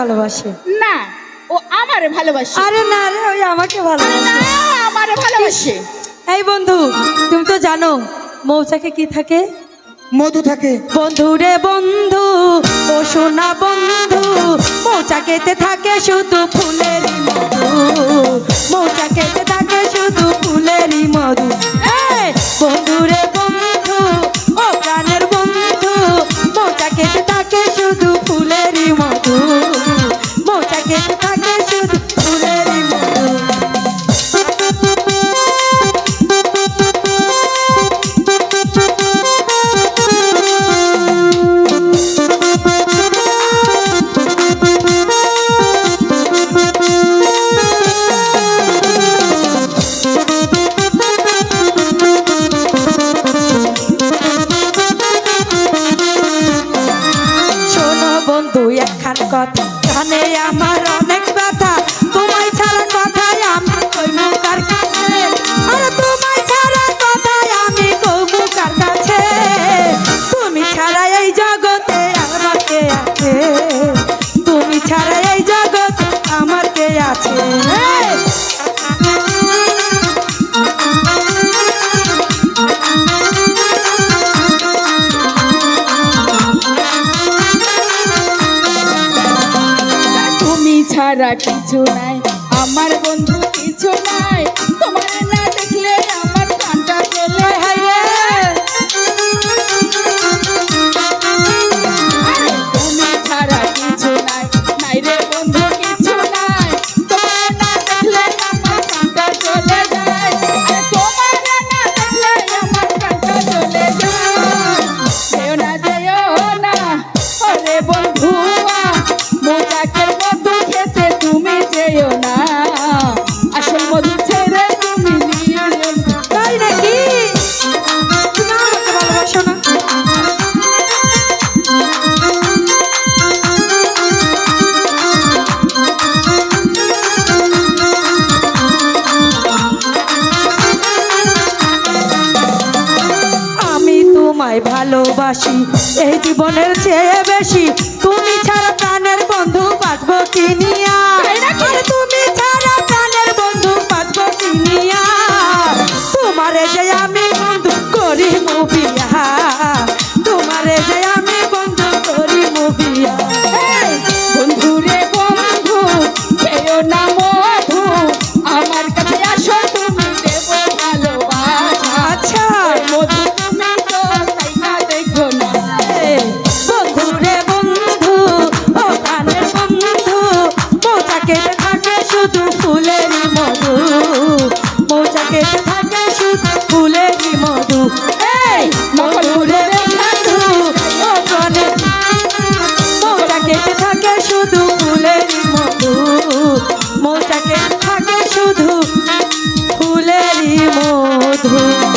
ভালোবাসে? না ও আমারে ভালোবাসে। আরে না রে ওই আমাকে ভালোবাসে। আমারে ভালোবাসে। এই বন্ধু তুমি তো জানো মৌচাকে কি থাকে? মধু থাকে। বন্ধু রে বন্ধু ও সোনা বন্ধু মৌচাকেতে থাকে শুধু ফুলের মধু। जाने अमर अनेक बाधा तू ছাড়া কিছু নাই। আমার বন্ধু কিছু নাই। তোমায় ভালোবাসি এই জীবনের চেয়ে বেশি। তুমি ছাড়া প্রাণের বন্ধু বাঁচবো কিনিয়া তুমি বেশি ফুলেরই মধু। এই মধুরে সাধু, ও প্রাণে। মোটা কেটে থাকে শুধু ফুলেরই মধু। মোটা কেটে থাকে শুধু ফুলেরই মধু।